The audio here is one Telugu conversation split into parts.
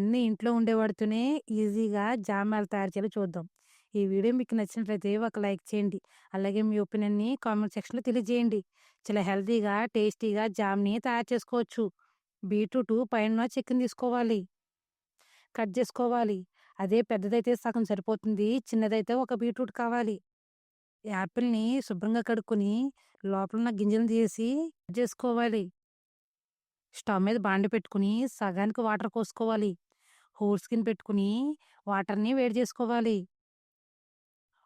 అన్నీ ఇంట్లో ఉండేవాడితోనే ఈజీగా జామ్ తయారు చేయాలో చూద్దాం. ఈ వీడియో మీకు నచ్చినట్లయితే ఒక లైక్ చేయండి. అలాగే మీ ఒపీనియన్‌ని కామెంట్ సెక్షన్‌లో తెలియజేయండి. చాలా హెల్తీగా, టేస్టీగా జామ్‌ని తయారు చేసుకోవచ్చు. బీట్రూట్ పైన చికెన్ తీసుకోవాలి. కట్ చేసుకోవాలి. అదే పెద్దదైతే సగం సరిపోతుంది. చిన్నదైతే ఒక బీట్రూట్ కావాలి. యాపిల్‌ని శుభ్రంగా కడుక్కొని లోపలున్న గింజలను తీసి కట్ చేసుకోవాలి. స్టవ్ మీద బాండి పెట్టుకొని సగానికి వాటర్ పోసుకోవాలి. హోల్ స్కిన్ పెట్టుకుని వాటర్‌ని వేడి చేసుకోవాలి.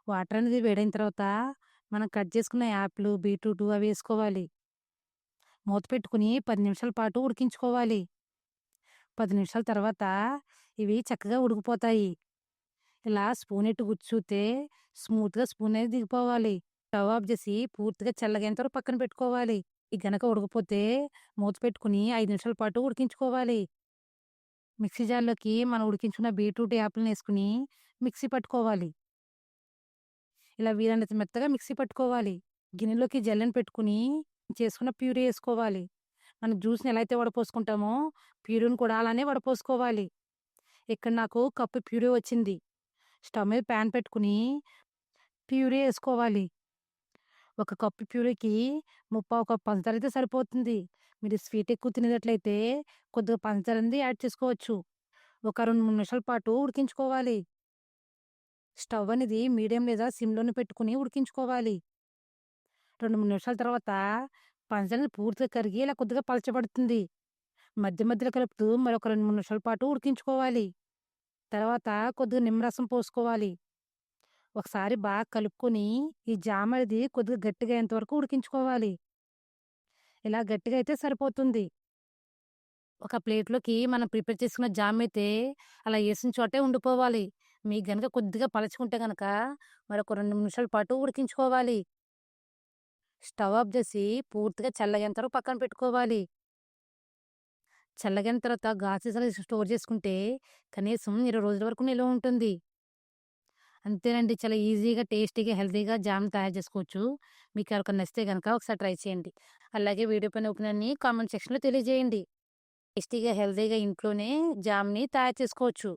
వాటర్ అనేది వేడైన తర్వాత మనం కట్ చేసుకున్న యాప్లు బీట్రూటు అవి వేసుకోవాలి. మూత పెట్టుకుని పది నిమిషాల పాటు ఉడికించుకోవాలి. పది నిమిషాల తర్వాత ఇవి చక్కగా ఉడికిపోతాయి. ఇలా స్పూన్ ఎట్టు గుచ్చి స్మూత్‌గా స్పూన్ అనేది దిగిపోవాలి. స్టవ్ ఆఫ్ చేసి పూర్తిగా చల్లగైన తర్వాత పక్కన పెట్టుకోవాలి. ఇది గనక ఉడకపోతే మూత పెట్టుకుని ఐదు నిమిషాల పాటు ఉడికించుకోవాలి. మిక్సీ జార్‌లోకి మనం ఉడికించుకున్న బీట్రూట్, యాపిల్‌ని వేసుకుని మిక్సీ పట్టుకోవాలి. ఇలా వీలైనంత మెత్తగా మిక్సీ పట్టుకోవాలి. గిన్నెలోకి జల్లెని పెట్టుకుని చేసుకున్న ప్యూరీ వేసుకోవాలి. మనం జ్యూస్‌ని ఎలా అయితే వడపోసుకుంటామో ప్యూరీని కూడా అలానే వడపోసుకోవాలి. ఇక్కడ నాకు కప్పు ప్యూరీ వచ్చింది. స్టవ్ మీద పాన్ పెట్టుకుని ప్యూరీ వేసుకోవాలి. ఒక కప్పు ప్యూరీకి ముప్పావు కప్పు పంచదార అయితే సరిపోతుంది. మీరు స్వీట్ ఎక్కువ తినేటట్లయితే కొద్దిగా పంచదార అనేది యాడ్ చేసుకోవచ్చు. ఒక 2, 3 నిమిషాల పాటు ఉడికించుకోవాలి. స్టవ్ అనేది మీడియం లేదా సిమ్‌లోనే పెట్టుకొని ఉడికించుకోవాలి. 2, 3 నిమిషాల తర్వాత పంచదార పూర్తిగా కరిగి ఇలా కొద్దిగా పలచబడుతుంది. మధ్య మధ్యలో కలుపుతూ మరొక 2, 3 నిమిషాల పాటు ఉడికించుకోవాలి. తర్వాత కొద్దిగా నిమ్మరసం పోసుకోవాలి. ఒకసారి బాగా కలుపుకొని ఈ జామ్ అనేది కొద్దిగా గట్టిగా అయ్యేంతవరకు ఉడికించుకోవాలి. ఇలా గట్టిగా అయితే సరిపోతుంది. ఒక ప్లేట్‌లోకి మనం ప్రిపేర్ చేసుకున్న జామ్ అయితే అలా వేసిన చోటే ఉండిపోవాలి. మీకు గనక కొద్దిగా పలచుకుంటే గనక మరొక రెండు నిమిషాల పాటు ఉడికించుకోవాలి. స్టవ్ ఆఫ్ చేసి పూర్తిగా చల్లగయ్యేంత పక్కన పెట్టుకోవాలి. చల్లగైన తర్వాత గాజు సీసాలో స్టోర్ చేసుకుంటే కనీసం 20 రోజుల వరకు నిల్వ ఉంటుంది. అంతేనండి. చాలా ఈజీగా, టేస్టీగా, హెల్తీగా జామ్ తయారు చేసుకోవచ్చు. మీకు ఎవరికి నచ్చితే కనుక ఒకసారి ట్రై చేయండి. అలాగే వీడియో పైన ఒపీనియన్‌ని కామెంట్ సెక్షన్‌లో తెలియజేయండి. టేస్టీగా, హెల్తీగా ఇంట్లోనే జామ్‌ని తయారు చేసుకోవచ్చు.